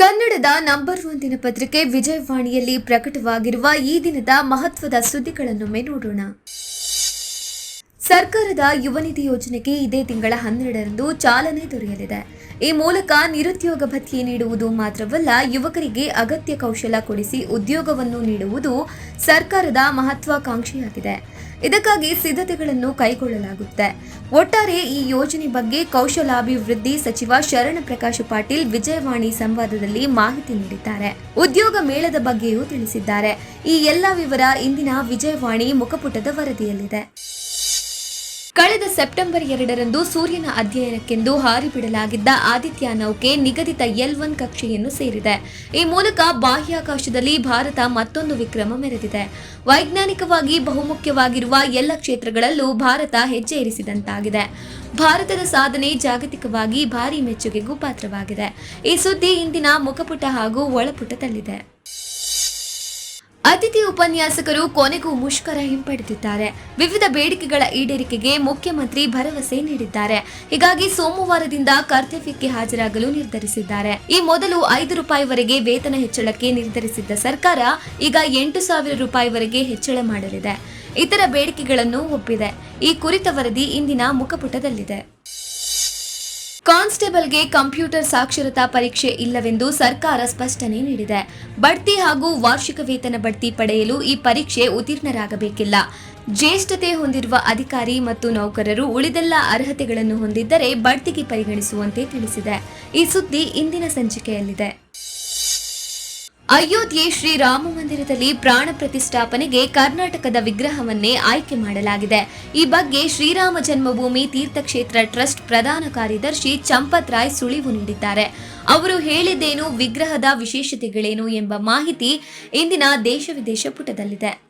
ಕನ್ನಡದ number one ದಿನಪತ್ರಿಕೆ ವಿಜಯವಾಣಿಯಲ್ಲಿ ಪ್ರಕಟವಾಗಿರುವ ಈ ದಿನದ ಮಹತ್ವದ ಸುದ್ದಿಗಳನ್ನೊಮ್ಮೆ ನೋಡೋಣ. ಸರ್ಕಾರದ ಯುವ ನಿಧಿ ಯೋಜನೆಗೆ ಇದೇ ತಿಂಗಳ ಹನ್ನೆರಡರಂದು ಚಾಲನೆ ದೊರೆಯಲಿದೆ. ಈ ಮೂಲಕ ನಿರುದ್ಯೋಗ ಭತ್ಯೆ ನೀಡುವುದು ಮಾತ್ರವಲ್ಲ, ಯುವಕರಿಗೆ ಅಗತ್ಯ ಕೌಶಲ ಕೊಡಿಸಿ ಉದ್ಯೋಗವನ್ನು ನೀಡುವುದು ಸರ್ಕಾರದ ಮಹತ್ವಾಕಾಂಕ್ಷೆಯಾಗಿದೆ. ಇದಕ್ಕಾಗಿ ಸಿದ್ಧತೆಗಳನ್ನು ಕೈಗೊಳ್ಳಲಾಗುತ್ತೆ. ಒಟ್ಟಾರೆ ಈ ಯೋಜನೆ ಬಗ್ಗೆ ಕೌಶಲಾಭಿವೃದ್ಧಿ ಸಚಿವ ಶರಣ ಪ್ರಕಾಶ್ ಪಾಟೀಲ್ ವಿಜಯವಾಣಿ ಸಂವಾದದಲ್ಲಿ ಮಾಹಿತಿ ನೀಡಿದ್ದಾರೆ. ಉದ್ಯೋಗ ಮೇಳದ ಬಗ್ಗೆಯೂ ತಿಳಿಸಿದ್ದಾರೆ. ಈ ಎಲ್ಲ ವಿವರ ಇಂದಿನ ವಿಜಯವಾಣಿ ಮುಖಪುಟದ ವರದಿಯಲ್ಲಿದೆ. ಸೆಪ್ಟೆಂಬರ್ ಎರಡರಂದು ಸೂರ್ಯನ ಅಧ್ಯಯನಕ್ಕೆಂದು ಹಾರಿಬಿಡಲಾಗಿದ್ದ ಆದಿತ್ಯ ನೌಕೆ ನಿಗದಿತ ಎಲ್ ಒನ್ ಕಕ್ಷೆಯನ್ನು ಸೇರಿದೆ. ಈ ಮೂಲಕ ಬಾಹ್ಯಾಕಾಶದಲ್ಲಿ ಭಾರತ ಮತ್ತೊಂದು ವಿಕ್ರಮ ಮೆರೆದಿದೆ. ವೈಜ್ಞಾನಿಕವಾಗಿ ಬಹುಮುಖ್ಯವಾಗಿರುವ ಎಲ್ಲ ಕ್ಷೇತ್ರಗಳಲ್ಲೂ ಭಾರತ ಹೆಜ್ಜೆ ಇರಿಸಿದಂತಾಗಿದೆ ಭಾರತದ ಸಾಧನೆ ಜಾಗತಿಕವಾಗಿ ಭಾರಿ ಮೆಚ್ಚುಗೆಗೂ ಪಾತ್ರವಾಗಿದೆ. ಈ ಸುದ್ದಿ ಇಂದಿನ ಮುಖಪುಟ ಹಾಗೂ ಒಳಪುಟದಲ್ಲಿದೆ. ಅತಿಥಿ ಉಪನ್ಯಾಸಕರು ಕೊನೆಗೂ ಮುಷ್ಕರ ಹಿಂಪಡೆದಿದ್ದಾರೆ. ವಿವಿಧ ಬೇಡಿಕೆಗಳ ಈಡೇರಿಕೆಗೆ ಮುಖ್ಯಮಂತ್ರಿ ಭರವಸೆ ನೀಡಿದ್ದಾರೆ. ಹೀಗಾಗಿ ಸೋಮವಾರದಿಂದ ಕರ್ತವ್ಯಕ್ಕೆ ಹಾಜರಾಗಲು ನಿರ್ಧರಿಸಿದ್ದಾರೆ. ಈ ಮೊದಲು ಐದು ರೂಪಾಯಿವರೆಗೆ ವೇತನ ಹೆಚ್ಚಳಕ್ಕೆ ನಿರ್ಧರಿಸಿದ್ದ ಸರ್ಕಾರ ಈಗ ಎಂಟು ಸಾವಿರ ರೂಪಾಯಿವರೆಗೆ ಹೆಚ್ಚಳ ಮಾಡಲಿದೆ. ಇತರ ಬೇಡಿಕೆಗಳನ್ನು ಒಪ್ಪಿದೆ. ಈ ಕುರಿತ ವರದಿ ಇಂದಿನ ಮುಖಪುಟದಲ್ಲಿದೆ. ಕಾನ್ಸ್ಟೇಬಲ್ಗೆ ಕಂಪ್ಯೂಟರ್ ಸಾಕ್ಷರತಾ ಪರೀಕ್ಷೆ ಇಲ್ಲವೆಂದು ಸರ್ಕಾರ ಸ್ಪಷ್ಟನೆ ನೀಡಿದೆ. ಬಡ್ತಿ ಹಾಗೂ ವಾರ್ಷಿಕ ವೇತನ ಬಡ್ತಿ ಪಡೆಯಲು ಈ ಪರೀಕ್ಷೆ ಉತ್ತೀರ್ಣರಾಗಬೇಕಿಲ್ಲ. ಜ್ಯೇಷ್ಠತೆ ಹೊಂದಿರುವ ಅಧಿಕಾರಿ ಮತ್ತು ನೌಕರರು ಉಳಿದೆಲ್ಲ ಅರ್ಹತೆಗಳನ್ನು ಹೊಂದಿದ್ದರೆ ಬಡ್ತಿಗೆ ಪರಿಗಣಿಸುವಂತೆ ತಿಳಿಸಿದೆ. ಈ ಸುದ್ದಿ ಇಂದಿನ ಸಂಚಿಕೆಯಲ್ಲಿದೆ. ಅಯೋಧ್ಯೆ ಶ್ರೀರಾಮ ಮಂದಿರದಲ್ಲಿ ಪ್ರಾಣ ಪ್ರತಿಷ್ಠಾಪನೆಗೆ ಕರ್ನಾಟಕದ ವಿಗ್ರಹವನ್ನೇ ಆಯ್ಕೆ ಮಾಡಲಾಗಿದೆ. ಈ ಬಗ್ಗೆ ಶ್ರೀರಾಮ ಜನ್ಮಭೂಮಿ ತೀರ್ಥಕ್ಷೇತ್ರ ಟ್ರಸ್ಟ್ ಪ್ರಧಾನ ಕಾರ್ಯದರ್ಶಿ ಚಂಪತ್ ರಾಯ್ ಸುಳಿವು ನೀಡಿದ್ದಾರೆ. ಅವರು ಹೇಳಿದ್ದೇನು, ವಿಗ್ರಹದ ವಿಶೇಷತೆಗಳೇನು ಎಂಬ ಮಾಹಿತಿ ಇಂದಿನ ದೇಶ ವಿದೇಶ ಪುಟದಲ್ಲಿದೆ.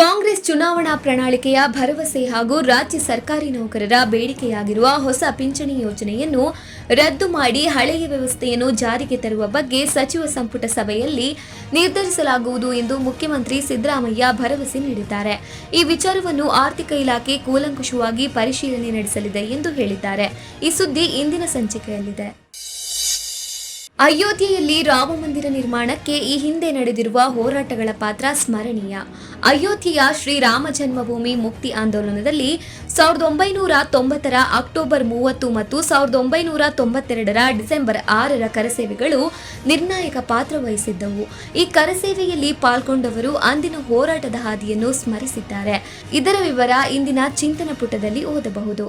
ಕಾಂಗ್ರೆಸ್ ಚುನಾವಣಾ ಪ್ರಣಾಳಿಕೆಯ ಭರವಸೆ ಹಾಗೂ ರಾಜ್ಯ ಸರ್ಕಾರಿ ನೌಕರರ ಬೇಡಿಕೆಯಾಗಿರುವ ಹೊಸ ಪಿಂಚಣಿ ಯೋಜನೆಯನ್ನು ರದ್ದು ಮಾಡಿ ಹಳೆಯ ವ್ಯವಸ್ಥೆಯನ್ನು ಜಾರಿಗೆ ತರುವ ಬಗ್ಗೆ ಸಚಿವ ಸಂಪುಟ ಸಭೆಯಲ್ಲಿ ನಿರ್ಧರಿಸಲಾಗುವುದು ಎಂದು ಮುಖ್ಯಮಂತ್ರಿ ಸಿದ್ದರಾಮಯ್ಯ ಭರವಸೆ ನೀಡಿದ್ದಾರೆ. ಈ ವಿಚಾರವನ್ನು ಆರ್ಥಿಕ ಇಲಾಖೆ ಕೂಲಂಕುಷವಾಗಿ ಪರಿಶೀಲನೆ ನಡೆಸಲಿದೆ ಎಂದು ಹೇಳಿದ್ದಾರೆ. ಈ ಸುದ್ದಿ ಇಂದಿನ ಸಂಚಿಕೆಯಲ್ಲಿದೆ. ಅಯೋಧ್ಯೆಯಲ್ಲಿ ರಾಮ ಮಂದಿರ ನಿರ್ಮಾಣಕ್ಕೆ ಈ ಹಿಂದೆ ನಡೆದಿರುವ ಹೋರಾಟಗಳ ಪಾತ್ರ ಸ್ಮರಣೀಯ. ಅಯೋಧ್ಯೆಯ ಶ್ರೀರಾಮ ಜನ್ಮಭೂಮಿ ಮುಕ್ತಿ ಆಂದೋಲನದಲ್ಲಿ ಸಾವಿರದ ಒಂಬೈನೂರ ತೊಂಬತ್ತರ ಅಕ್ಟೋಬರ್ ಮೂವತ್ತು ಮತ್ತು ಸಾವಿರದ ಒಂಬೈನೂರ ತೊಂಬತ್ತೆರಡರ ಡಿಸೆಂಬರ್ ಆರರ ಕರಸೇವೆಗಳು ನಿರ್ಣಾಯಕ ಪಾತ್ರ ವಹಿಸಿದ್ದವು. ಈ ಕರಸೇವೆಯಲ್ಲಿ ಪಾಲ್ಗೊಂಡವರು ಅಂದಿನ ಹೋರಾಟದ ಹಾದಿಯನ್ನು ಸ್ಮರಿಸಿದ್ದಾರೆ. ಇದರ ವಿವರ ಇಂದಿನ ಚಿಂತನ ಪುಟದಲ್ಲಿ ಓದಬಹುದು.